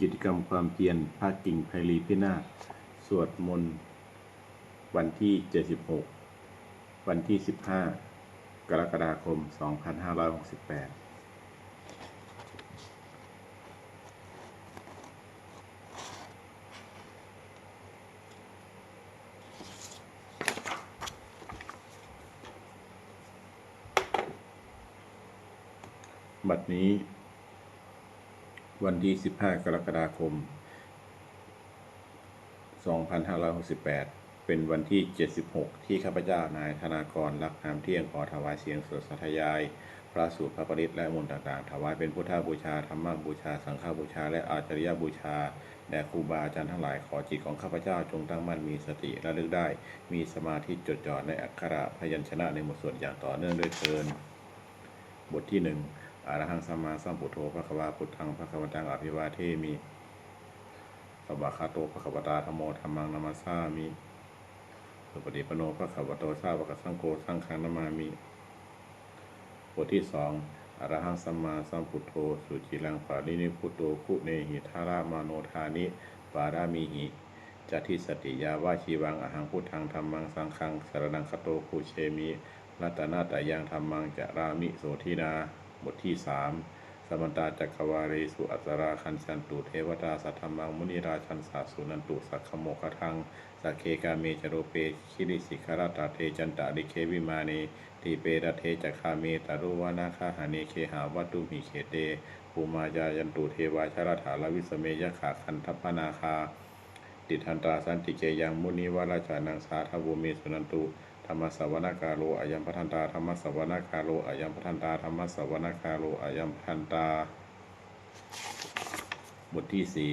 กิจกรรมความเพียรภาคกิ่งไพรีพินาศสวดมนต์วันที่ 76 วันที่ 15 กรกฎาคม 2568บัดนี้ วันที่ 15 กรกฎาคม 2568 เป็นวันที่ 76 ที่ข้าพเจ้านายธนากรรักน้ำเที่ยงขอถวายเสียงสวดสัทยาย พระสูตรพระปริตและมนต์ต่างๆ ถวายเป็นพุทธบูชา ธรรมบูชา สังฆบูชา และอาจริยบูชาแด่ครูบาอาจารย์ทั้งหลายขอจิตของข้าพเจ้าจงตั้งมั่นมีสติระลึกได้ มีสมาธิจดจ่อในอักขระพยัญชนะในบทสวดอย่างต่อเนื่องด้วยเทิน บทที่หนึ่ง อรหังสัมมาสัมพุทโธพระควาพุทธังพระควตังอภิวาเทมิสวากขาโตพระควตาธโมธรรมังนามาสามิสุปฏิปโนพระควโตสาวกสังโฆสังฆังนามามิบทที่สองอรหังสัมมาสัมพุทโธ สุจิลังปารินิพุตโตคุเนหิทารามาโนทานิปารามิหิจัติสติยาวาชีวังอหังพุทธังธรรมังสังฆังสารนังคโตคุเชมิรัตนาตายังธรรมังจะรามิโสทินา บทที่สามสมันตาจักขวาเรสุอัตราคันชันตุเทวตาสัทธรรมังมุนิราชันสาสุนันตุสักขโมคทังสักเคกาเมจโรเปคิริสิกราตาเทจันตะริเควิมาเนทีเปรเทจักขาเมตารุวานาคาหาเนเคหาวัตุมิเขเตภูมาจายันตุเทวาชรถาลวิสเมยขาคันทัพนาคาติทันตราสันติเกยังมุนีวราชานังสาทาวุเมสุนันตุ ธรรมสวนาคาโลอายัมพัทันตาธรรมสวนาคาโลอายัมพัทันตาธรรมสวนาคาโลอายัมพันตา บทที่สี่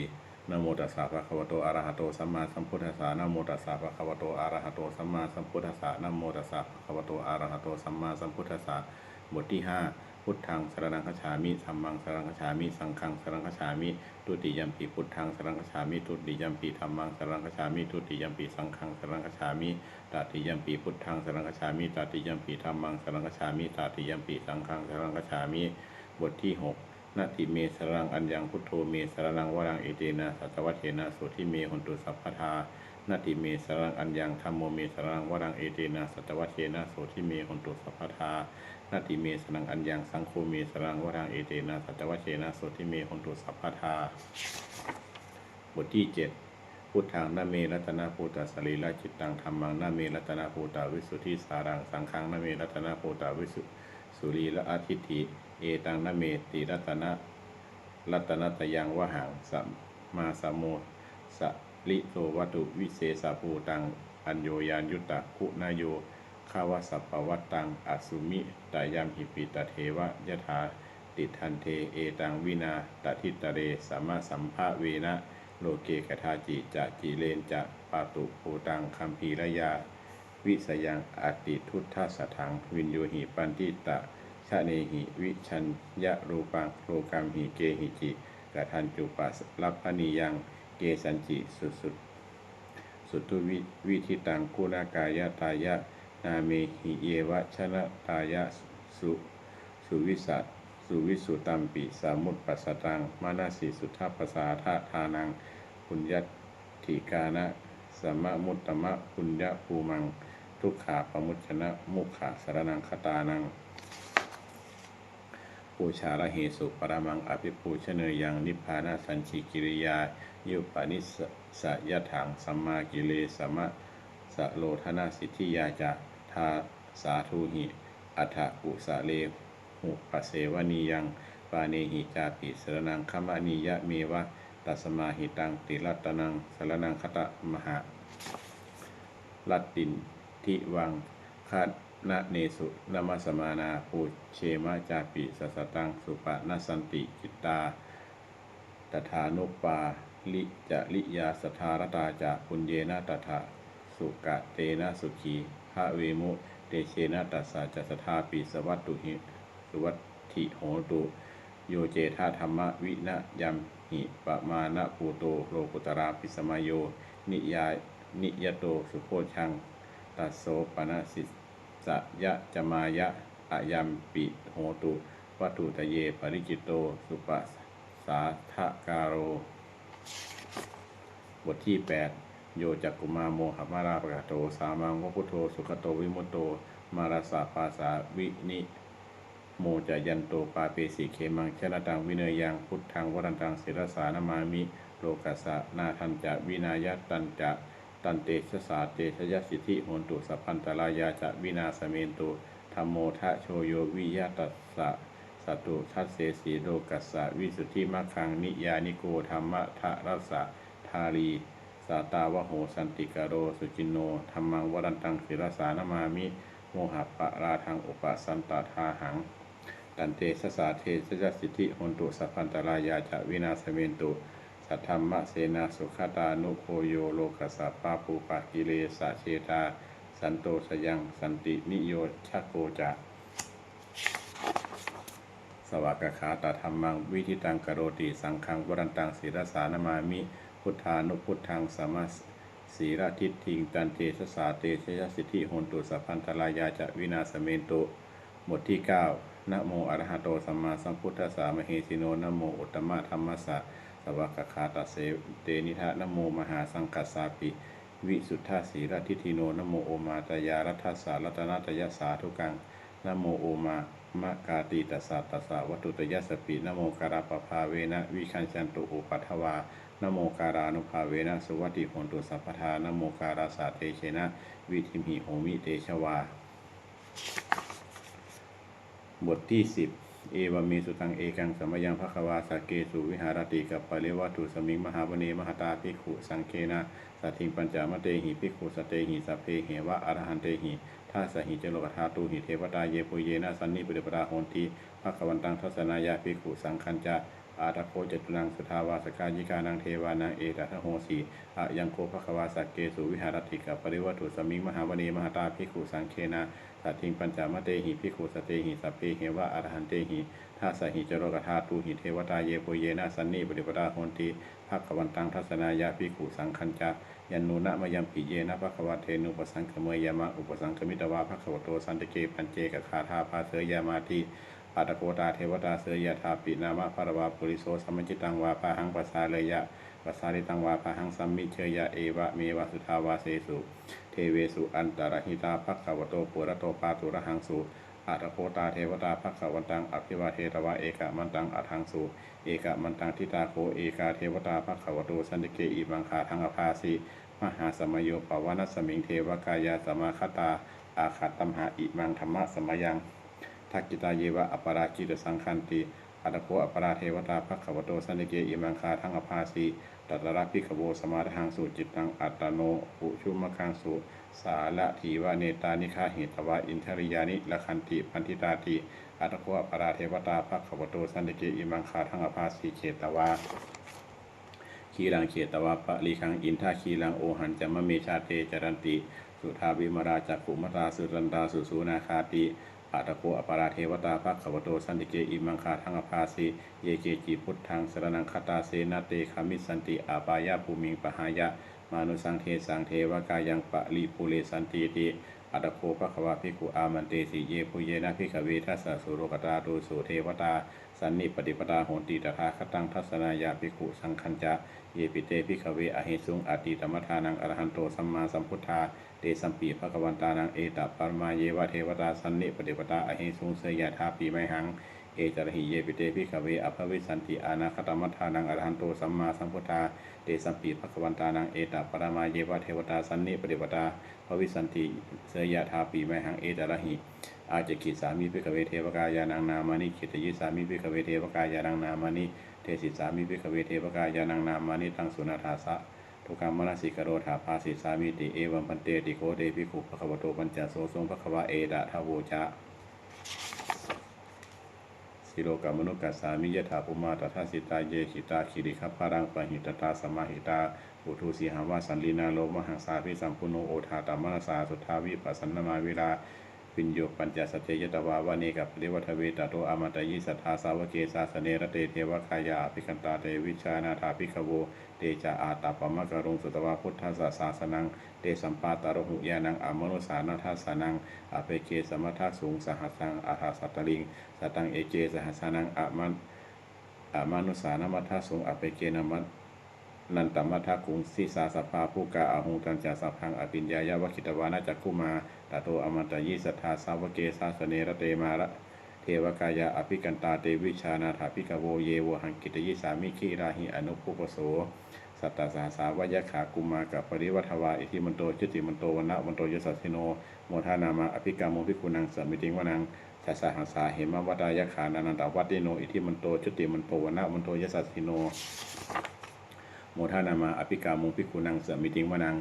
นโมตัสสะภะคะวะโตอะระหะโตสัมมาสัมพุทธัสสะนโมตัสสะภะคะวะโตอะระหะโตสัมมาสัมพุทธัสสะนโมตัสสะภะคะวะโตอะระหะโตสัมมาสัมพุทธัสสะบทที่ห้า พุทธังสรณังคฉามิธัมมังสรณังคฉามิ สังฆังสรณังคฉามิทุติยัมปีพุทธังสรณังคฉามิทุติยัมปีธัมมังสรณังคฉามิทุติยัมปีสังฆังสรณังคฉามิตติยัมปีพุทธังสรณังคฉามิตติยัมปีธัมมังสรณังคฉามิตติยัมปีสังฆังสรณังคฉามิ บทที่หกนาติเมสรังอัญญังพุทโธเมสรังวรังเอเตนะสัตวัตเถนะโสทิเมหนตุสัพพทานาติเมสรังอัญญังธรรมโมเมสรังวรังเอเตนะสัตวัตเถนะโสทิเมหนตุสัพพทา นาติเมสรังอัญญังสังโฆเมสรังวรังเอเตนะสัตวัตเถนะโสทิเมหนตุสัพพทาบทที่เจ็ดพุทธังนาเมรัตนาภูตสรีละจิตตังธรรมังนาเมรัตนาภูตาวิสุทธิสารังสังฆังนาเมรัตนาภูตาวิสุสุรีละอาทิตถิเอตังนาเมติรัตนะรัตนตยังวหังสัมมาสมโมสะลิโตวัตุวิเศษภูตังอัญโยยานยุตตะคุณายโย ขาวสัพปวัตตังอสุมิตายามหิปิตเทวะยถาติทันเทเอตังวินาตทิตเรสัมมาสัมภาเวนะโลเกกทาจิจะจีเลนจะปาตุภูตังคัมภีรยา วิสยังอติทุตทัสถังวินโยหิปันติตะชะเนหิวิชัญยะรูปังโลกัมหิเกหิจิกะทันจุปัสลัพพนียังเกสันจิสุดสุดสุทุวิวิธิตังกุณากายตายะ นาเมหิเยวะชนะตายะสุสุวิสัตสุวิสุตัมปิสามุตปัสตังมานาสีสุทธปัสสาทาทานังปุญญติกานะสัมมะมุตตมะปุญญภูมัง ทุกขาปมุชนะมุขะสารนังคตานังปูชาละเหสุปรมังอภิปูชเนยยังนิพพานาสัญชิกิริยายุปนิสสยถังสัมมากิเลสมะสะโลธนาสิทธิยาจะ ทาสาธุหิ อัฏฐกุสะเลหุปเสวนียังปาเนหิจาปิสรนังคมณียะเมวะตัสมาหิตังติรัตนังสรนังคตะมหาลัตตินทิวังคานะเนสุนมาสมานาปูเชมาจาปิสัสตังสุปะนสันติจิตตาตถานุปาลิจะลิยาสทารตาจะปุญเยนะตถาสุกะเตนะสุขี ภะเวมุเตเชนะตัสสะจะสทาปิสวัตตุหิสุวัตถิโหตุโยเจธาธรรมวินะยัมหิปะมานภูโตโลกุตราปิสมโย นิยานิยโตสุโพชัง ตัสโสปนสิสะยะจมายะอะยัมปิโหตุวัตถุตะเยปริจิตโตสุปสาทะการโร บทที่ 8 โยจักกุมาโมหะมาราปะกะโต สามังวพุทโธ สุขโตวิมุตโต มาราสาปาสาวินิโมจะยันโตปาเปสิเคมังชนะตังวิเนยยังพุทธังวรันตังศิรสานามามิ โลกัสสะนาทันจะวินายตันจะตันเตชะสาเตชยสิทธิโหนตุสัพพันตรายาจะวินาสเมนตุธรรมโมทะโชโยวิยะตัสสะสตุทัสเสสีโลกัสสะวิสุทธิมัคคังนิยานิโกธรรมะทะรัสสะทารี สาตาวโหสันติกาโรสุจินโนธรรมังวรันตังศิรสานามามิโมหะปะราทังอุปสันตทาหังตันเตสสาเทสยสิทธิหนตุสัพพันตรายาจะวินาสเมนตุ สัทธรรมะเสนาสุขตานุโคโยโลกัสสะปาปูปะกิเลสะเชตา สันโตสยังสันตินิโยชะโกจะ สวากขาตาธรรมังวิธิตังกโรติสังฆังวรันตังศีรสานามามิ พุทธานุพุทธังสมัสสีระทิฏฐิงตันเตสสาเตชยสิทธิโหนตุสัพพันตรายาจะวินาสเมนตุบทที่ 9นะโมอระหะโตสัมมาสัมพุทธัสสะมเหสิโนนะโมอุตตมะธรรมสสะสวากขาตาเสเตนิทะนะโมมหาสังกัสสาปิวิสุทธาสีระทิฏฐิโนนะโมโอมาตยารัฐสสะรัตนาตยสาธุกังนะโมโอมามะกาติตัสสะตัสสะวัตุตยสสปินะโมการาปภาเวนะวิคันจันตุอุปัทวา นโมการานุภาเวนะสุวัติโหนตุสัพพทานะโมการาสาเตเชนะวิธิมิโหมิเตชวา บทที่สิบเอวามีสุตังเอกังสมยังภควาสกเกสุวิหารติกับปะเลวัตุสมิงมหาวเนมหตาภิกขุสังเคนะสัตถิงปัญจามเตหิภิกขุสเตหิสัพเพเหวะอรหันเตหิท่าสหิจโลกธาตุหิเทวตาเยปุเยนะสันนิปริปราโหนติภควันตังทัศนายาภิกขุสังคัญจะ อาตโคจตุนังสุทาวาสกายิกานังเทวานังเอตทะโหสีอะยังโคภควาสกเกสุวิหารติกับปริวัตุสมิงมหาวเนมหาตาภิกขุสังเคนะสัตถิงปัญจามเตหิภิกขุสเตหิสัพเพเหวะอรหันเตหิท่าสหิจโรกธาตุหิเทวตาเยปุเยนะสันนิปริปราโหนติภควันตังทัศนายาภิกขุสังคัญจะยันนูนะมยังปิเยนะภควาเทนุปสังคเมยามะอุปสังคมิตวาภควโตสันตเกปัญเจกขาธาภาเสยยามาทิ ปัตตโกตาเทวตาเสยยธาปินามะภรวาปุริโสสัมมจิตังวาปะหังปัสสาเลยะปัสสาริตังวาปะหังสัมมิเชยะเอวะเมวะสุทาวาเสสุเทเวสุอันตรหิตาภควโตปุระโตปาตุระหังสุอัตโคตาเทวตาภควันตังอภิวาเทตวะเอกะมันตังอัทังสุเอกะมันตังทิตาโคเอกาเทวตาภควโตสันติเกอิมังคาทังอภาสีมหาสมโยปวานัสมิงเทวกายาสมาคตาอาคัตตัมหาอิมังธรรมะสมยัง ทักกิตาเยวะอปรากิตสังคันติอัตโคอปราเทวตาภควโตสันติเกอิมังคาทังอภาสีตัตระพิขโวสมาทางสุจิตตังอัตโนอุชุมคังสุสาละทีวะเนตานิฆาเหตวะอินทริยานิละคันติพันธิตาติอัตโคอปราเทวตาภควโตสันติเกอิมังคาทังอภาสีเขตวาขีรังเขตวะปะลีคังอินทาขีรังโอหันจะมะเมชาเตจรันติ สุทาวิมราจักขุมตาสุรันตาสุสูนาคาติ อัตโกอปาราเทวตาภควโตสันติเกอิมังคาทังอภาสีเยเกจิพุทธังสรนังคตาเสนาเตคามิสันติอาปายาภูมิงปหายะ มานุสังเทสังเทวกายังปะลีปุเรสันติติอัตโคภควาภิกุอามันเตสิเยปุเยนะภิขเวทัสสุโรกตาตุสุเทวตา สันนิปฏิปตาโหติตถาคตังทัศนายาภิกขุสังคัญจะ เยปิเตภิกขเวอหิสุงอติตมทานังอรหันโตสัมมาสัมพุทธา เตสัมปีภควันตานังเอตัปารมาเยวะเทวตาสันนิปฏิปตาอหิสุงเสยยะทาปีไมหังเอจารหิเยปิเตภิขเวอภวิสันติอานาคตมัทธานังอรหันโตสัมมาสัมพุทธาเตสัมปีภควันตานังเอตปารมาเยวะเทวตาสันนิปฏิปตาภวิสันติเสยยะทาปีไมหังเอจารหิอาจจะขีดสามีพิกเวเทวกายานังนามานิขิตยิสามีพิกเวเทวกายานังนามานิเทศิสามีพิกเวเทวกายานังนามานิตังสุนาทาสะ ทุกขามนสิกโรธาภาสิสามีติเอวัมปันเตติโคเตภิกขุภควโตปัญจโสทรงภควะเอดะทาโวจะสิโลกามนุกัสสามิยถาปุมาตถาสิตาเยหิตาคิริคัพพารังปะหิตตาสมมาหิตาปุถุสีหาวาสันลีนาโลมหังสาพิสัมพุโนโอทาตามนาสาสุทธาวิปัสสนนามาเวลา ปิญโยปัญจสัจเจยตวาวาเนกับเรวัทเวตโตอมตะยิสัทธาสาวเกสาสเนระเตเทวคายาอภิคันตาเตวิชานาถาภิกขโวเตจาอาตาปมะกะรุงสุตวาพุทธสสาสนังเตสัมปาตารหุยานังอมนุสานาทัสสนังอเปเกสมัทาสูงสหัสังอาทาสัตตลิงสตังเอเจสหัสสนังอมันอมานุสานามัทาสูงอเปเกนามัต นันตมัทธกุงสิสาสภาผู้กาอาหงตันจาสัพพังอปิญญายาวคิตวานาจักคุมาตาโตอมตะยิสัทธาสาวเกสาสเนรเตมาระเทวกายาอภิกันตาเตวิชานาถาภิกโวเยวหังกิตยิสามิขีราหิอนุปุปโสสัตตาสาสาวยขากุมากับปริวัทวาอิทิมันโตจุติมันโตวันะมันโตยสัสสิโนโมทานามาอภิกาโมภิกุนังสมิติงวนังสัสสะหังสาเหมวัดายขานานันตวัตติโนอิทิมันโตจุติมันโตวันะมันโตยสัสสิโน โมทานามาอภิกามุงพิกุนังเสมิติงวนัง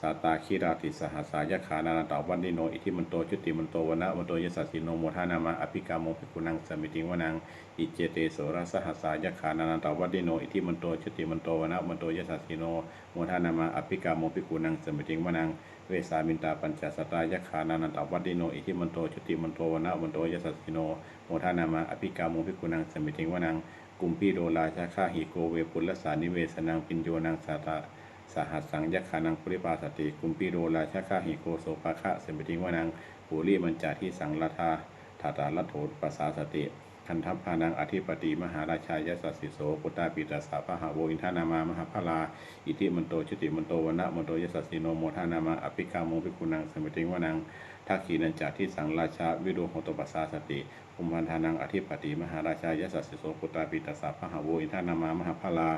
สาตาคีราติสหัสายขานานาตาวันดิโนอิทิมันโตจุติมันโตวนะมันโตยสัสสิโนโมทานามาอภิกามุงพิกุนังสมิติงวนังอิเจเตโสรสหัสายขานานาตาวันดิโนอิทิมันโตจุติมันโตวนะมันโตยสัสสิโนโมทานามาอภิกามุงพิกุนังสมิติงวนังเวสามินตาปัญจสตายขานานันตวัดดิโนอิทิมันโตจุติมันโตวนะมันโตยสัสสิโนโมทานามาอภิกามุงพิกุนังสมิติงวนัง กุมพีโดราชาฆาหิโกเวปุลลสานิเวสนังปิญโยนังสาตาสหัสสังยักขานังปุริปาสติกุมพีโดราชาฆาหิโกโสภาคะเสมติงวนังปุริมันจาที่สังลทธาถาตาลโถปัสสาสติคันทัพพานังอธิปติมหาราชายสัสสิโสปุตตาปิตาสาพหาโวอินทานามามหาพลาอิทิมันโตชุติมันโตวนะมันโตยสัสสิโนโมทานามาอภิกาโมภิกุนังเสมติงวนังทักขีนันจาที่สังราชาวิโดโหตปัสสาสติ อุมพันธานังอธิปติมหาราชายสัสสิโสปุตตาปิตาสาพหาโวอินทานามามหาพลา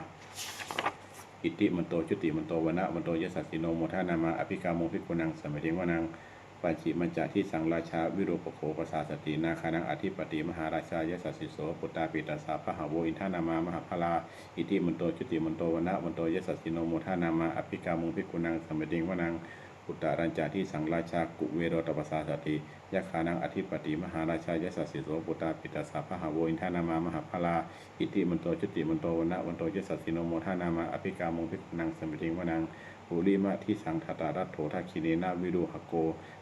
อิติมันโตจุติมันโตวนะมันโตยสัสสิโนโมทานามาอภิกาโมภิกุนังสมัยเทวนังปัญจิมัจจาที่สังราชาวิโรปโคปสาสตินาคานังอธิปติมหาราชายสัสสิโสปุตตาปิตาสาพหาโวอินทานามามหาพลาอิติมันโตจุติมันโตวนะมันโตยสัสสิโนโมทานามาอภิกาโมภิกุนังสมัยเทวนัง อุตตรัญจาที่สังราชากุเวโรตปสาสติยะขานังอธิปติมหาราชายสัสสิโสปุตตาปิตาสาพหาโวอินทานามามหาพลาอิติมันโตจุติมันโตวนะมันโตยสัสสิโนโมทานามาอภิกามงพิกนังสมิติงวนังปุริมะที่สังทตารัตโถทักขิเนนะวิรุหโก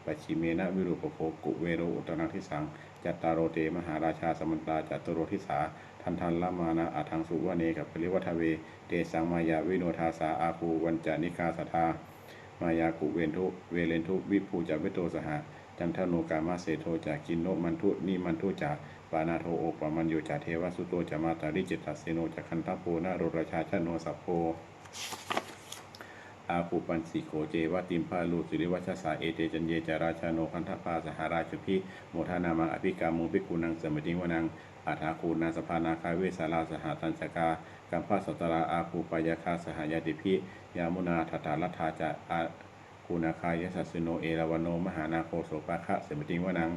ปัจฉิเมนะวิรุปโคกุเวโรอุตนังที่สังจัตตารโรเตมหาราชาสมันตาจัตตโรทิสาทันทันละมานะอาทังสุวเนกับปริวัทเว เตสังมายาวิโนทาสาอาภูวันจานิคาสทา มายากุเวนทุเวเลนทุวิภูจาวิโตสหะจันทโนกามาเสโทจากกินโนมันทุนิมันทุจากปานาโทโอปมัญโยจาเทวสุโตจามาตาริจิตตัสเซโนจักขันทโพนาโรราชาชโนสัพโพอาภูปันสิโขเจวติมพาลูสุริวัชสาเอเตจันเยจาราชาโนคันทปาสหราชพิโมทานามาอภิกามุภิกุนังสมติวนังอาถาคูนาสภานาคาเวสาราสหตัญชกา กัมพาสตราอาภูปายาคาสหายาติพิยามุนาทัตาลัทธาจะอาคูนาคายสัสสิโนเอราวโนมหานาโคโสปะคะสมติงวนัง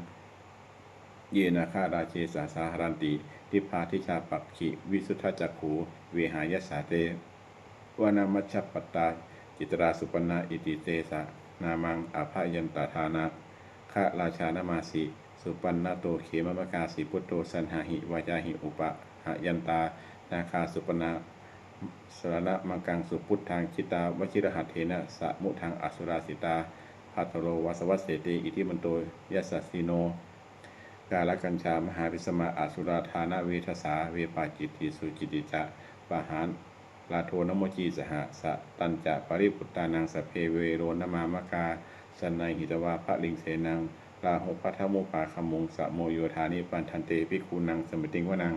เยนาคาราเชสาสาหรันติ ทิพาทิชาปักขิวิสุทธจักขูเวหายสาเตวานามัชปตาจิตราสุปนาอิติเตสะนามังอาภายันตาธานะคะราชานามาสิ สุปันนาโตเขมมะกาสิพุตโตสันหาหิวาจาหิอุปะหะยันตา นาคาสุปนาสรณะมังกังสุพุทธังจิตาวชิรหัตเถนะสะมุทังอสุราสิตาพัทโรวัสวัสเสติอิทิมันโตยัสสสิโน กาลกัญชามหาพิสมาอสุราธานาเวทสาเวปาจิตติสุจิติจะปะหานลาโทนโมจีสหสะตันจะปริพุตตานังสเพเวโรนมามกาสนัยหิตวาพระลิงเสนังลาหกพัทโมปาคมุงสะโมโยธานิปันทันเตพิคูนังสมติงวนัง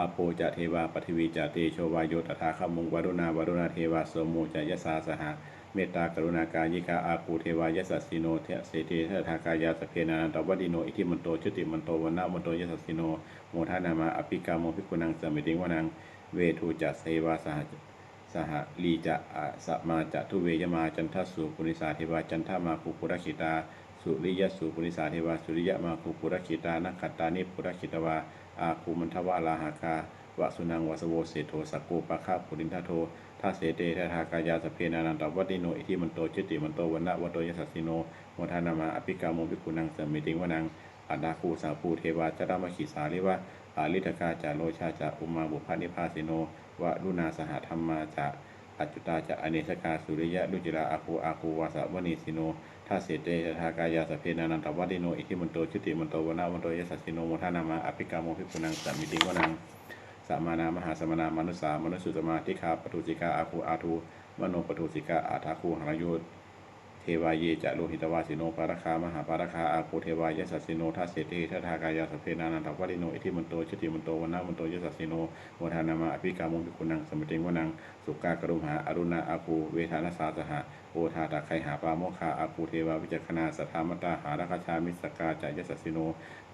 าโปจะเทวาปฐวีจะเตโชวายโยตถาคมุงวารุณาวารุณาเทวาโสโมจะยสาสหะเมตตากรุณากายิกาอาคูเทวายสัสสิโนเทเสเทเทธากายาสเพนานันตวดิโนอิทิมันโตชุติมันโตวนะมันโตยสัสสิโนโมทานามาอภิกาโมภิกุนังสมิติงวนังเวทูจะเสวาสหสหลีจะอะสมาจะทุเวยมาจันทสุปุริสาเทวาจันทมาภูปุรคิตาสุริยสุปุริสาเทวาสุริยมาภูปุรคิตานักขตตานิปุรคิตวา อาคูมันทวะลาหาคาวะสุนังวสโวเสโทสักูปะคาปุรินทโททาเสเตทาทากายาสเพนานันตวัติโนอิทิมันโตจิติมันโตวันละวัตโตยสัสสิโนโมทานามาอภิกาโมภิกุนังเสมิติงวนังอัดาคูสาภูเทวาจารามขีสาลิวะอาลิทกาจาโรชาจะอุมาบุพานิพาสิโนวะรุณาสหธรรมาจะ อจุตาจะอเนสกาสุริยะดุจิราอาคูอาคูวาสะวณีสิโนท่าเสเตทากายาสเพนานันตวัติโนอิทิมันโตชุติมันโตวนามันโตยสัสสิโนโมทานามาอภิกาโมภิกุนังสัมมิติงวนังสามานามหาสมนามนุสามนุสุตมาทิคาปทุสิกาอาคูอาทูมโนปทุสิกาอาทาคูหรยุทเทวาเยจะโลหิตวาสิโนปารคามหาปารคาอาโคเทวายสัสสิโนทัสเสเตทัทากายาสเพนานันทวัติโนอิทิมันโตชติมันโตวนามันโตยสัสสิโนวทานามาอภิกามุภิกุนังสมติงวนัง สุกากรุมหาอรุณาอาคูเวทานาสาสหะโอทาตาไคหาปาโมคาอาคูเทวาวิจักขณาสัทธามตาหาราคชามิสกาจายสัสสิโน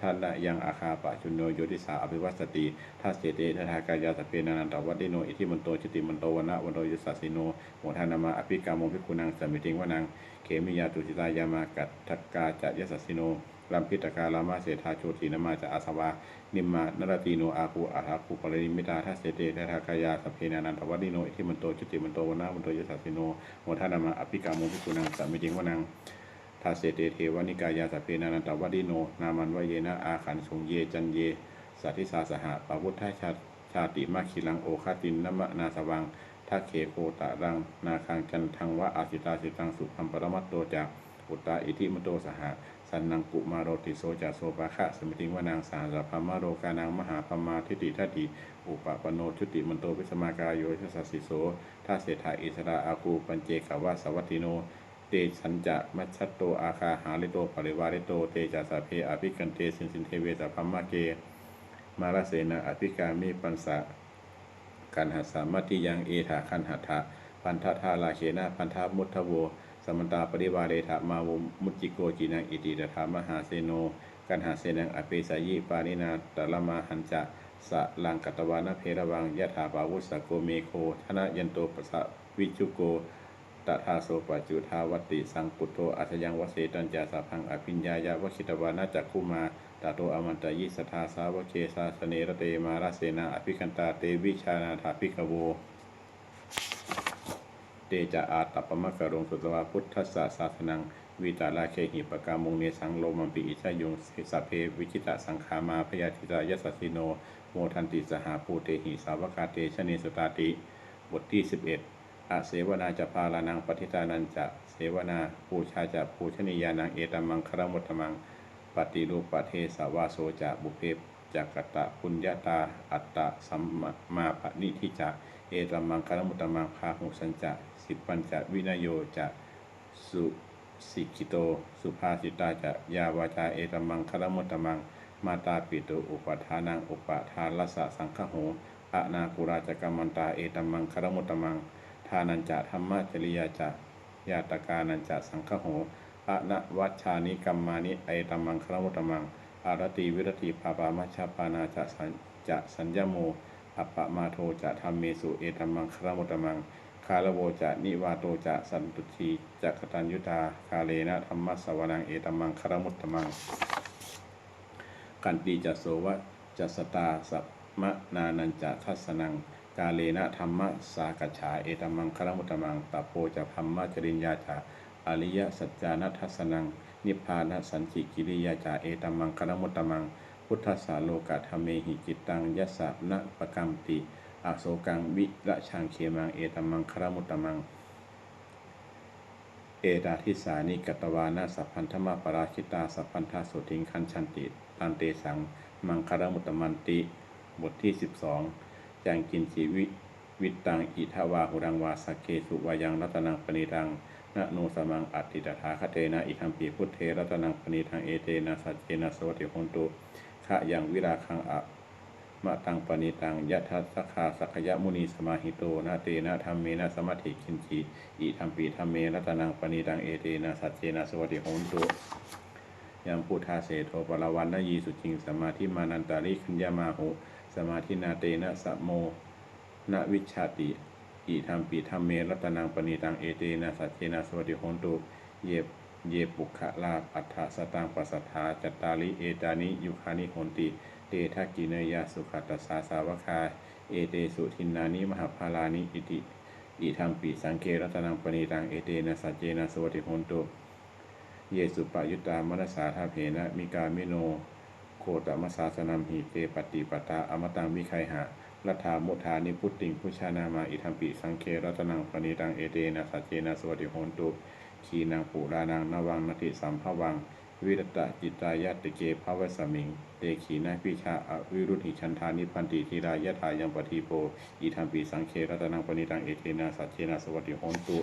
ทันละยังอาคาปะจุนโนโยติสาอภิวัสติทัสเสเตทากายาสเพนานันทวัติโนอิทิมันโตชติมันโตวนนาวันโตยสัสสิโนวทานามาอภิกามุภิกุนังสมิติงวนังเขมิยาตุจิตายามากัตทกาจะยสัสสิโนลัมพิตกาลามาเสธาโชตินามาจะอาสวา นิมมานราตีโนอาคูอาหาคูปริมิตาทัสเสเตทัทากายาสพเพนานันทวัติโนอิทิมันโตจุติมันโตวนามันโตยสัสสิโนโมทานามาอภิกามุภิกุนังสมิติงวนังทัสเสเตเทวนิกายาสพเพนานันทวัติโน นามันวเยนะอาขันสงเยจันเยสัทธิสาสหะปะวุฒชาชาติมาคิลังโอคาตินนมะนาสวังทัเขโคตะรัง นาคังจันทังวะอาสิตาสิตังสุพัมปรมัตโตจากอุตตาอิทิมโตสหะ สันนังกุมาโรติโสจาโสปะคะสมิติงวานางสาสะพมโรกานางมหาพมาทิติทัติอุปปโนชุติมันโตวิสมากายโยชสัสสิโสทัสเสถาอิสราอาคูปัญเจกวะสวัติโนเตสัญจะมัชชัตโตอาคาหาลิโตปริวาริโตเตจาสเพอภิกันเตสินสินเทเวสะพัมมาเกมาลเสนาอภิกามิปันสะกันหัสสามัติยังเอถาคันหัตถะพันธทาลาเชนะพันธมุทโว สมันตาปริวาเรถามาวุมุจิโกจินังอิติตถามหาเสโน กันหาเสนังอเปสายิปานินาตละมาหันจะสะลังกัตวานะเพระวังยะถาปาวุสโกเมโคธนะยันโตปะสะวิจุโกตถาโสปจุทาวติสังปุโตอัชยังวเสตัญจาสาพังอภิญญายาวชิตวานาจักคุมาตาโตอมันตยิสทาสาวเกสาสเนระเตมาราเสนาอภิคันตาเตวิชานาถาภิกขโว เตจะอาตปมะกะรงสุตวาพุทธสสะสาสนังวิตาลาเคหิปกามุงเนสังโลมัมปิอิชายุงสัพเพวิจิตะสังขามาพยาธิตายสสสิโน โมทันติสหาภูเตหิสาวกาเตชเนสตาติ บทที่ 11อาเสวนาจะพาลานังปฏิตานันจะเสวนาปูชาจะปูชนียานังเอตมังคารมุตมัง ปฏิรูปประเทสาวาโสจะบุเพจักตะปุญญาตา อัตตะสัมมาปณิทิจะเอ ตัมมังคารมุตตมังพาหุสัญจะสิปัญจะวินโยจะสุสิกิโต สุภาสิตาจะยาวาจาเอตัมมังคารมุตตมัง มาตาปิตุอุปทานังอุปทานลสะสังฆโหอะนาปุราจกรรมันตาเอตัมมังคารมุตตมัง ทานันจะธรรมะจริยาจะยาตกานันจะสังฆโหอะนะวัชชานิกัมมานิไอตัมมังคารมุตตมังอารติวิรติภาปามัชฌปานาจะสัญจะสัญญโม อัปปะมาโทจะธรรมเมสุเอตัมมังคารมุตตมัง คาลโวจะนิวาโตจะสันตุทีจะกตัญยุตาคาเลนะธรรมะสวนังเอตัมมังคารมุตตมัง กันติจะโสวะจะสตาสัพมะนานันจะทัสนัง กาเลนะธรรมะสากัจฉาเอตัมมังคารมุตตมังตปโพจะพัมมะจริญญาจาอริยสัจจานัทัสนัง นิพพานสันจิกิริยาจาเอตัมมังคารมุตตมัง พุทธสาโลกะธรรมเมหิจิตตังยัสสะนะปะกัมติอโศกังวิระชังเขมังเอตมังคารมุตตมัง เอตาทิสานิกตวานาสัพพันธมาปราชิตาสัพพันธาสุทิงคันชันติตันเตสังมังคารมุตตมันติ บทที่ 12จังกินจีวิวิตตังอิทาวาหุรังวาสเกสุวายังรัตนังปณิตังนะโนสมังอัตติตถาคเตนะอิทัมปีพุทเทรัตนังปณิทังเอเตนะสัจเจนะสวัติโหนตุ ขะยังวิราคังอะมะตังปณิตังยะทัสสคาสักยะมุนีสมาหิโตนาเตนะธรรมเมนะสมัติคินจีอิทัมปีธรรมเมรัตนังปณิตังเอเตนะสัจเจนะสวัติโหนตุยังพุทธาเสโทปรวันนยีสุจิงสมาธิมานันตาริคัญญามาหุสมาธินาเตนะสะโมนวิชชาติอิธรรมปีธรรมเมรัตนังปณิตังเอเตนะสัจเจนะสวัสดิโหนตุเยบ เยปุขะลาภอัฏฐสตังปัสสัทธาจัตตาลิเอตานิยุคานิโหนติ เตทักกิเนยาสุขัตตสาสาวคา เอเตสุทินนานิมหาภาลานิอิติอิธรรมปีสังเครัตนังปณิตังเอเตนะสัจเจนะสวัสดิโหนตุเยสุปยุตตามนัสสาทาเพนะมิกามิโน โคตมสาสนัมหิเตปฏิปตาอมตังวิไคหะรัฐามุทานิพุตติงพุชานามาอิทัมปิสังเครัตนังปณิตังเอเตนะสัจเจนะสวัสดิโหนตุ ขีนังปุรานังนวังนติสัมภวัง วิรตะจิตายาติเกภาวสมิงเตขีนาพิชาอวิรุธิชันทานิพันติทีรายะถายังปฏิโปอิทัมปิสังเครัตนังปณิตังเอเตนะสัจเจนะสวัสดิโหนตุ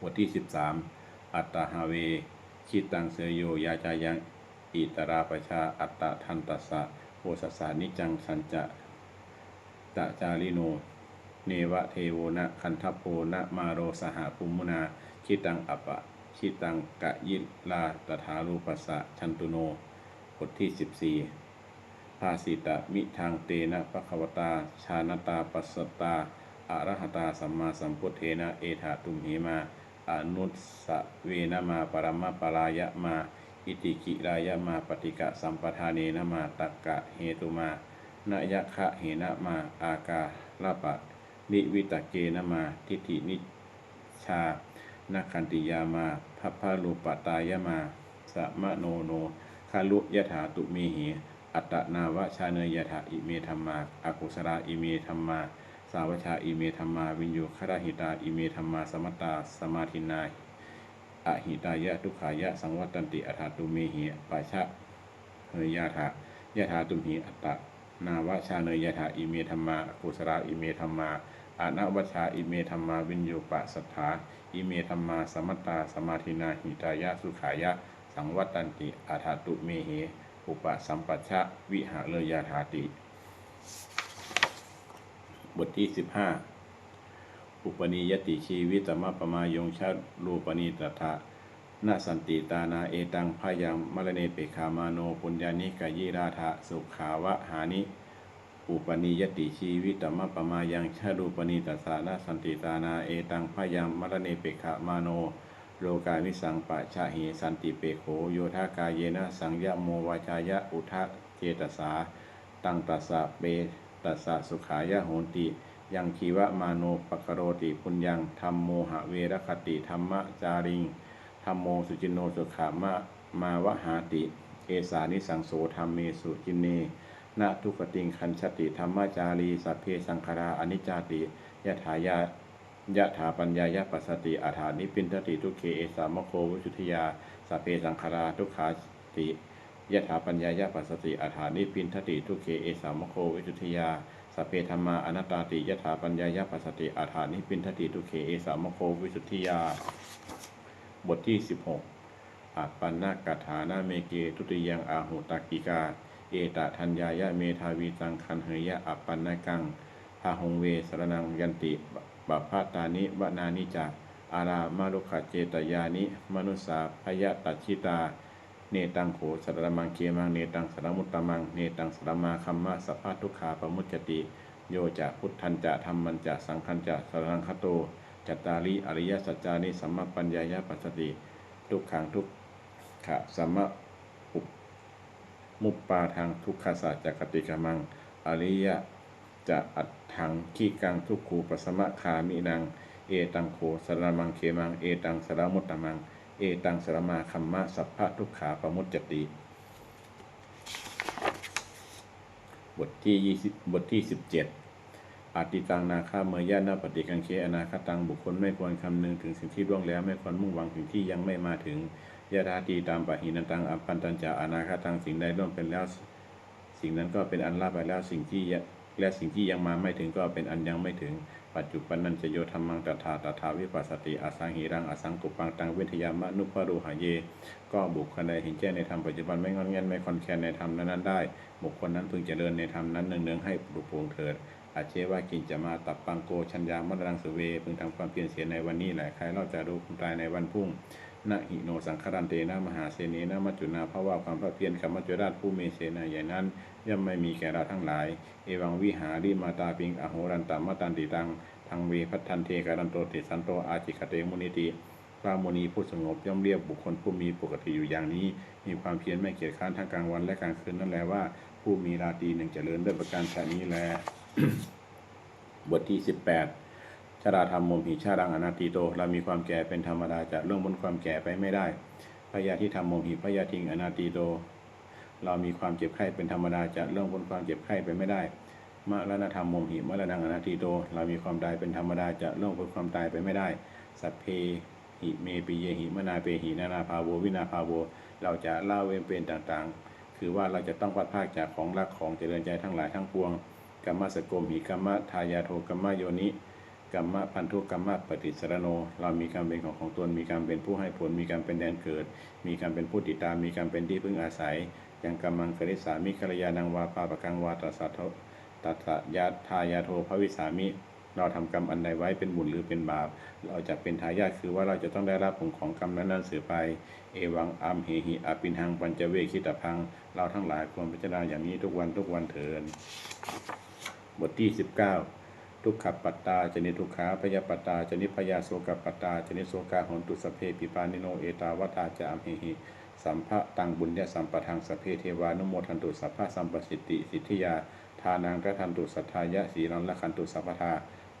บทที่สิบสามอัตตาฮาเวชิตังเสยโยยาจายังอิตราปชาอัตตะทันตัสสะโพสัสสานิจังสัญจะตะจาริโน เนวะเทโวนะคันทัพโพนะมาโรสหปุมมุนาชิตังอัปะชิตังกะยิลาตถารูปัสสะชันตุโนบทที่สิบสี่ภาสิตะมิทางเตนะปะควตา ชานตาปัสสตาอะรหตาสัมมาสัมพุทเทนะเอถาตุมเหมาอนุสเวนะมาปรมะปรายะมา อิติกิรายะมาปฏิกะสัมปทาเนนะมาตักกะเหตุมา นยะคะเหนะมา อากาลาปะ นิวิตะเกนะมา ทิฏฐินิชานาคันติยามาพัพพาลูปตายมาสะมะโนโนคาลุยะถาตุเมหิอัตนาวะชาเนยยะถาอิเมธัมมาอากุสราอิเมธัมมา สาวชาอิเมธัมมา วินโยคราหิตาอิเมธัมมาสมัตตาสมาธินายอหิตายะทุขายะสังวัตตันติอัฏฐาตุเมหิปัชะเฮยยะถายะถาตุมหิอัตตนาวชาเนยยะถาอิเมธัมมาอกุสราอิเมธัมมา อาณวชาอิเมธัมมาวินโยปะสัทธาอิเมธัมมาสมัตตาสมาธินาหิตายะสุขายะ สังวัตตันติอาถาตุเมเหอุปสัมปัชชะวิหะเลยยาถาติ บทที่สิบห้าอุปนิยติชีวิตมะปมายงชาลูปนิตถะนาสันติตานาเอตังพยังมรเนเปคามาโนปุญญานิกายิราธะสุขาวะหานิ อุปนิยติชีวิตมะปมายังชารูปนิตัสสะนสันติตานาเอตังพยังมรเนเปขะมาโน โลกามิสังปะชะเหสันติเปโขโยธากายเยนะสังยะโมวาจายะอุทะเจตสาตังตัสสะเปตัสสะสุขายะโหติ ยังคีวะมาโนปกโรติปุญญังธรรมโมหะเวรคติธรรมะจาริงธรรมโมสุจินโนสุขามะมาวหาติ เอสานิสังโสธรรมเมสุจินเน นาทุกติงคันชติธรรมจารีสัพเพสังขาราอนิจจติยะถายายะถาปัญญายะปัสสติอาถานิปินทติทุกเคเอสามโควิชุทยาสัพเพสังขาราทุกขาติยะถาปัญญายะปัสสติอาถานิปินทติทุกเคเอสามโควิชุทยาสัพเพธรรมาอนัตตาติยะถาปัญญายะปัสสติอาถานิปินทติทุเคเอสามโควิสุทธิยา บทที่สิบหกอาปันนากถานาเมเก ทุติยังอาหุตักกิกา เอตทัญญายะเมทาวีตังคันเหยะอัปปันนากังพาหงเวสรนังยันติบัพพาตานิวนานิจาอารามาลุขเจตยานิ มนุสสาพยะตัชิตา เนตังโขสรมังเกมัง เนตังสรมุตตมัง เนตังสรมาคัมมะสัพพะทุขาปมุจจติ โยจะพุทธันจะธรรมันจะสังคันจะสรนังคโต จัตตาริอริยสัจจานิสัมมาปัญญายะปัสสติ ทุกขังทุกขะสัมมะ มุปปาทางทุกขศาสตร์จักติกามัง อริยะจะอัดถังขี้กังทุกขูปสมะคามินัง เอตังโขสารมังเคมัง เอตังสารมุตตมัง เอตังสารมาคัมมะสัพพะทุกขาปมุจจติบทที่ยี่สิบบทที่สิบเจ็ดอาติตังนาคาเมยะนาปฏิกังเคอนาคตังบุคคลไม่ควรคำนึงถึงสิ่งที่ล่วงแล้ว ไม่ควรมุ่งหวังถึงที่ยังไม่มาถึง ยะธาตีตามปะหินันตังอัปปันตัญจะอนาคตังสิ่งใดล่วงเป็นแล้ว สิ่งนั้นก็เป็นอันลาไปแล้วสิ่งที่และสิ่งที่ยังมาไม่ถึงก็เป็นอันยังไม่ถึง ปัจจุบันนันจะโยธรรมังตถาตถาวิปัสสติอสังหิรังอสังกุปังตังเวทยามะนุปปารุหะเย ก็บุคคลใดเห็นแจ้งในธรรมปัจจุบันไม่งอนแงนไม่คอนแคนในธรรมนั้นได้ บุคคลนั้นพึงเจริญในธรรมนั้นเนืองๆให้ปลุกปลงเถิดอาเชว่ากินจะมาตับปังโกชัญญามรังสเวพึงทำความเพียรเสียในวันนี้แหละใครเราจะรู้ความตายในวันพรุ่ง นะหิโนสังครันเตนะมหาเสนีนะมัจจุนาเพราะว่าความพระเพียรคำมัจจุราชผู้มีเสนาใหญ่นั้น ย่อมไม่มีแก่เราทั้งหลาย เอวังวิหาริมาตาปิงอโหรันตามตันติตังทังเวพัทันเทการันโตติสันโตอาจิกเตมุนิติพระมุนีผู้สงบย่อมเรียกบุคคลผู้มีปกติอยู่อย่างนี้ มีความเพียรไม่เกียจค้านทั้งกลางวันและกลางคืนนั่นแหละว่า ผู้มีราตรีหนึ่งเจริญด้วยประการชนี้แลบทที่สิบแปด ราธรรมมุมหิชารังอนาติโต เรามีความแก่เป็นธรรมดาจะเรื่องบนความแก่ไปไม่ได้พยาธิธรรมมุมหิพยาทิงอนาติโต เรามีความเจ็บไข้เป็นธรรมดาจะเรื่องบนความเจ็บไข้ไปไม่ได้มรณธรรมมุมหิมรณังอนาติโต เรามีความตายเป็นธรรมดาจะเรื่องบนความตายไปไม่ได้ สัพเพหิเมปิเยหิมนาเปหินานาภาโววินาภาโว เราจะเล่าเวรเป็นต่างๆ คือว่าเราจะต้องพัดพรากจากของรักของเจริญใจทั้งหลายทั้งปวงกรรมสกกมหิกรรมทายาโทกรรมโยนิ กรรมะพันธุกรรมะปฏิสรโน เรามีการเป็นของของตนมีการเป็นผู้ให้ผล มีการเป็นแดนเกิด มีการเป็นผู้ติดตาม มีการเป็นที่พึ่งอาศัย ยังกำมังกริสามิกัลยานังวาปาปะกังวาตัสสะโทตัสสะยะทายาโทภวิสามิ เราทำกรรมอันใดไว้เป็นบุญหรือเป็นบาป เราจะเป็นทายาทคือว่าเราจะต้องได้รับผลของกรรมนั้นๆสืบไป เอวังอัมเหหิอปินหังปัญจเวคิตพัง เราทั้งหลายควรพิจารณาอย่างนี้ทุกวันทุกวันเถิดบทที่ 19 ทุกขปัตตาจนิทุกขาพยาปัตตาจนิพยาโสกปัตตาจนิโสกาหนตุสเพปิปานิโนเอตาวตาจะอมเหหิสัมภะตังบุญญาสัมปทังสเพเทวานุโมทันตุสัพพะสัมปสิทติสิทธิยาทานังกระทันตุสัทธายะสีรังละคันตุสัพพทา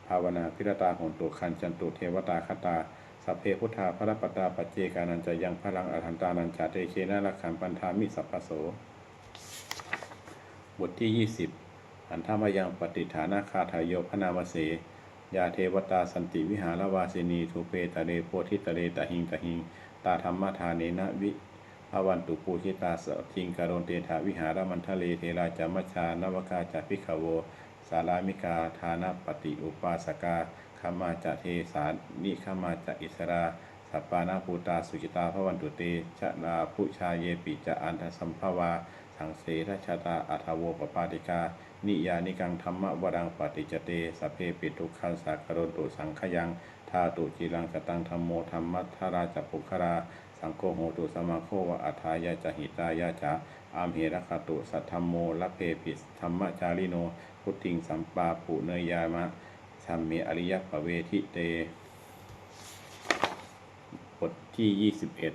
ภาวนาพิรตาหนตุคันจันตุเทวตาคตาสัพเพพุทธาพระปตาปัจเจกานันจะยังพลังอรหันตานันจาเตเชนะลักขันปันธามิสัพพโสบทที่ 20 อันธรรมยังปฏิฐานาคาทายโยพนามเสยาเทวตาสันติวิหารวาสินีทุเปตะเรโพธิตะเรตะหิงตะหิง ตาธรรมทานเนนะวิภวันตุปูชิตาสทิงการนเตถาวิหารมันทะเลเทราจามัชานวกาจาพิขโว สารามิกาทานปฏิอุปาสกาขมาจะเทสานิขมาจะอิสราสัปปานาภูตาสุจิตาพระวันตุเตชะนาพุชาเยปิจะอันทสัมภวา สังเสทชาตาอัทโวปปาติกา นิยานิกังธรรมวรังปฏิจเตสพเพปิทุกขันสากรนตุสังขยังทาตุจีรังกตังธรรมโมธรรมัทธาราจปุครา สังโฆโหตุสมาโควะอัฏายาจหิตายาจาอามเหรคตุสัทธรรมโมละเพปิสธรรมจาริโน พุทธิงสัมปาปุเนยามะธรรมเมอริยปเวทิเตบทที่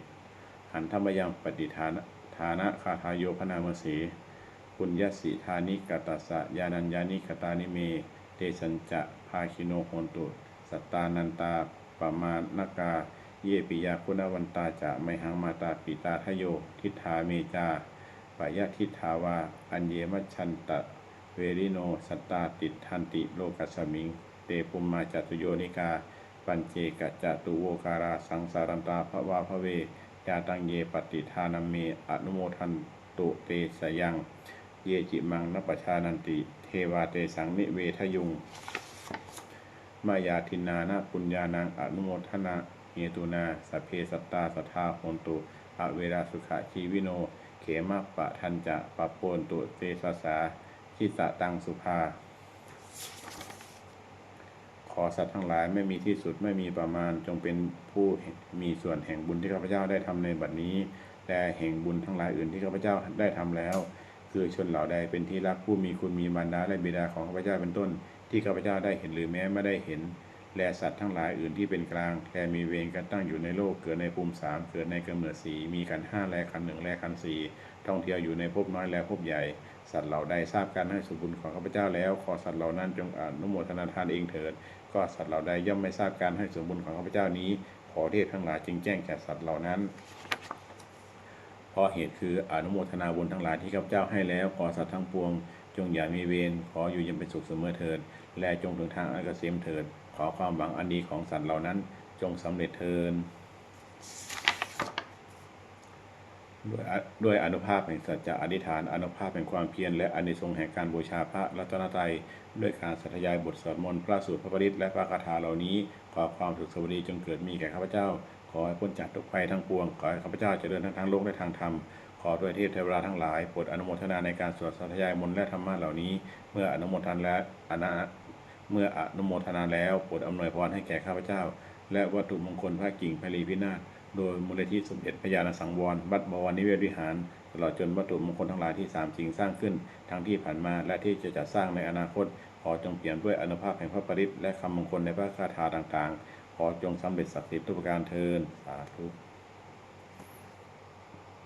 21 หันธรรมยังปฏิฐานฐานะคาทายโยพนามเส ปุญญสิธานิกตัสสะยานัญญานิกตานิเม เตสัญจะภาคิโนโหนตุ สัตตานันตาปมานกา เยปิยาคุณวันตาจะไมหังมาตาปิตาทโย ทิฏฐาเมจาปยะทิฏฐาวา อัญเยมัชันตะ เวริโน สัตตาติทันติโลกัสมิง เตปุมมาจตุโยนิกา ปัญเจกจตุโวการาสังสารันตาภวาภเวยาตังเยปฏิทานเม อนุโมทันตุเตสยัง เยจิมังนปชานันติ เทวาเตสังนิเวทยุง มายาทินานาปุญญานังอนุโมทนาเหตุนาสเพสัตตาสทธาโหนตุอเวราสุขะชีวิโน เขมะปะทันจะปะโปนตุเตสสาชิตะตังสุภา ขอสัตว์ทั้งหลายไม่มีที่สุดไม่มีประมาณจงเป็นผู้มีส่วนแห่งบุญที่ข้าพเจ้าได้ทำในบัดนี้ และแห่งบุญทั้งหลายอื่นที่ข้าพเจ้าได้ทำแล้ว คือชนเหล่าใดเป็นที่รักผู้มีคุณมีมารดาและบิดาของข้าพเจ้าเป็นต้น ที่ข้าพเจ้าได้เห็นหรือแม้ไม่ได้เห็น และสัตว์ทั้งหลายอื่นที่เป็นกลางและมีเวรกันตั้งอยู่ในโลกเกิดในภูมิสามเกิดในกำเนิดสีมีกันห้าและคันหนึ่งและคันสี่ท่องเที่ยวอยู่ในภพน้อยและภพใหญ่ สัตว์เหล่าใดทราบการให้สุบุญของข้าพเจ้าแล้วขอสัตว์เหล่านั้นจงอนุโมทนาทานเองเถิด ก็สัตว์เหล่าใดย่อมไม่ทราบการให้สมบุญของข้าพเจ้านี้ ขอเทพทั้งหลายจึงแจ้งแก่สัตว์เหล่านั้น เพราะเหตุคืออนุโมทนาบุญทั้งหลายที่ข้าพเจ้าให้แล้วขอสัตว์ทั้งปวง จงอย่ามีเวรขออยู่เย็นเป็นสุขเสมอเถิด และจงถึงทางอันเกษมเถิด ขอความหวังอันดีของสัตว์เหล่านั้นจงสำเร็จเถิดด้วยด้วยอนุภาพแห่งสัจจะอธิษฐานอนุภาพแห่งความเพียรและอานิสงส์แห่งการบูชาพระรัตนตรัยด้วยการสัตยายบทสวดมนต์พระสูตรพระปริตและพระคาถาเหล่านี้ ขอความสุขสวัสดีจงเกิดมีแก่ข้าพเจ้า ขอให้พ้นจากทุกภัยทั้งปวง ขอให้ข้าพเจ้าเจริญทั้งทางโลกและทางธรรม ขอด้วยเทพเทวดาทั้งหลายโปรดอนุโมทนาในการสวดสัตยายมนต์และธรรมะเหล่านี้ เมื่ออนุโมทนาและอนาเมื่ออนุโมทนาแล้วโปรดอำนวยพรให้แก่ข้าพเจ้า และวัตถุมงคลพระกิ่งพลีพินาศโดยมูลนิธิสมเด็จพระญาณสังวรวัดบวรนิเวศวิหาร ตลอดจนวัตถุมงคลทั้งหลายที่สามจริงสร้างขึ้น ทั้งที่ผ่านมาและที่จะจัดสร้างในอนาคตขอจงเปลี่ยนด้วยอนุภาพแห่งพระปริตรและคำมงคลในพระคาถาต่างๆ ขอจงสำเร็จสักดิ์สิทธิ์ทุกประการเทินสาธุ